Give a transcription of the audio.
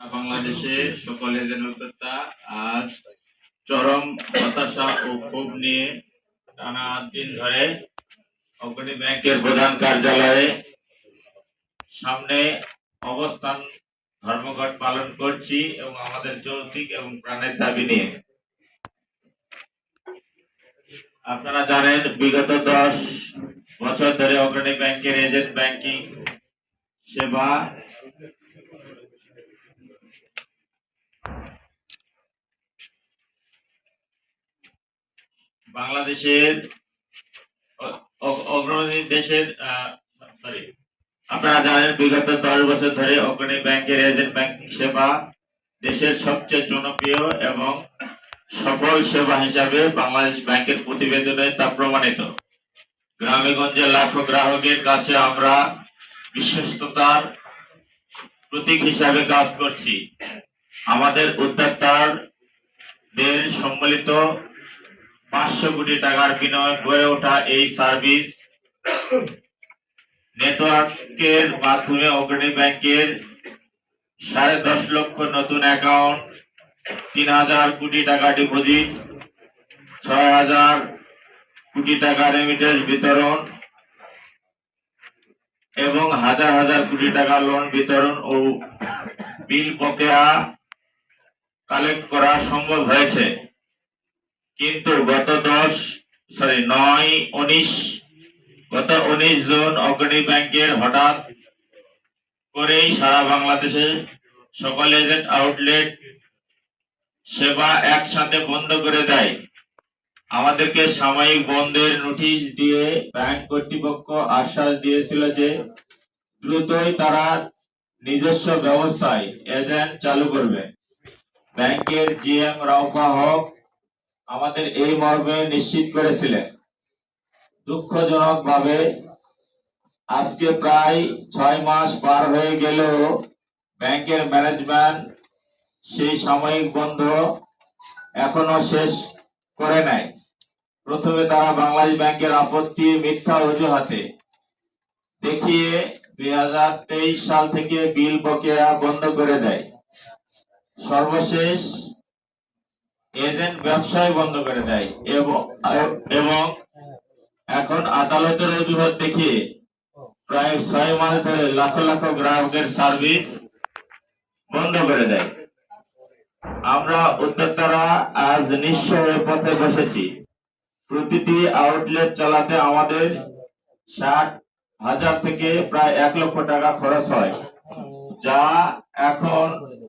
বাংলাদেশে সকল উদ্যোক্তা আজ চরম হতাশা ও ক্ষোভ নিয়ে টানা দিন ধরে অগ্রণী ব্যাংকের প্রধান কার্যালয়ে সামনে অবস্থান ধর্মঘট পালন করছি এবং আমাদের যৌক্তিক এবং প্রাণের দাবি নিয়ে। আপনারা জানেন, বিগত দশ বছর ধরে অগ্রণী ব্যাংকের এজেন্ট ব্যাংকিং সেবা বাংলাদেশের অগ্রণী দেশের সরি আপনারা জানেন বিগত দশ বছর ধরে অগ্রণী ব্যাংকের এজেন্ট ব্যাংকিং সেবা দেশের সবচেয়ে জনপ্রিয় এবং সফল সেবা হিসাবে বাংলাদেশ ব্যাংকের প্রতিবেদনে তা প্রমাণিত। গ্রামে গঞ্জে লাখো গ্রাহকের কাছে আমরা বিশ্বস্ততার প্রতীক হিসাবে কাজ করছি। আমাদের উদ্যোক্তাদের সম্মিলিত পাঁচশো কোটি টাকার বিনিময়ে গড়ে ওঠা এই সার্ভিস নেটওয়ার্কের মাধ্যমে অগ্রণী ব্যাংকের সাড়ে দশ লক্ষ নতুন অ্যাকাউন্ট, তিন হাজার কোটি টাকা ডিপোজিট, ছয় হাজার কোটি টাকা রেমিটেন্স বিতরণ এবং হাজার হাজার কোটি টাকা লোন বিতরণ ও বিল বকেয়া কালেক্ট করা সম্ভব হয়েছে। কিন্তু গত দশ সরি নয়, উনিশ, গত উনিশ জুন অগ্রণী ব্যাংকের হঠাৎ করেই সারা বাংলাদেশে সকল এজেন্ট আউটলেট সেবা একসাথে বন্ধ করে দেয়। আমাদেরকে সাময়িক বন্ধের নোটিশ দিয়ে ব্যাংক কর্তৃপক্ষ আশ্বাস দিয়েছিল যে দ্রুতই তারা নিজস্ব ব্যবস্থায় এজেন্ট চালু করবে। ব্যাংকের জিএম রাউফা হক আমাদের এই মর্মে নিশ্চিত করেছিলেন। দুঃখজনক ভাবে আজকে প্রায় ছয় মাস পার হয়ে গেলেও ব্যাংকের ম্যানেজমেন্ট সেই সাময়িক বন্ধ এখনও শেষ করে নাই। প্রথমে তারা বাংলাদেশ ব্যাংকের আপত্তি মিথ্যা অজুহাতে দেখিয়ে দুই হাজার তেইশ সাল থেকে বিল বকেয়া বন্ধ করে দেয়। সর্বশেষ এজেন্ট ব্যবসায় বন্ধ করে দেয় এবং এখন আদালতের অজুহাত দেখিয়ে প্রায় ছয় মাস ধরে লাখ লাখ গ্রাহকের সার্ভিস বন্ধ করে দেয়। আমরা উদ্যোক্তারা আজ নিঃস্ব হয়ে পথে বসেছি। প্রতিটি আউটলেট চালাতে আমাদের ষাট হাজার থেকে প্রায় এক লক্ষ টাকা খরচ হয়, যা এখন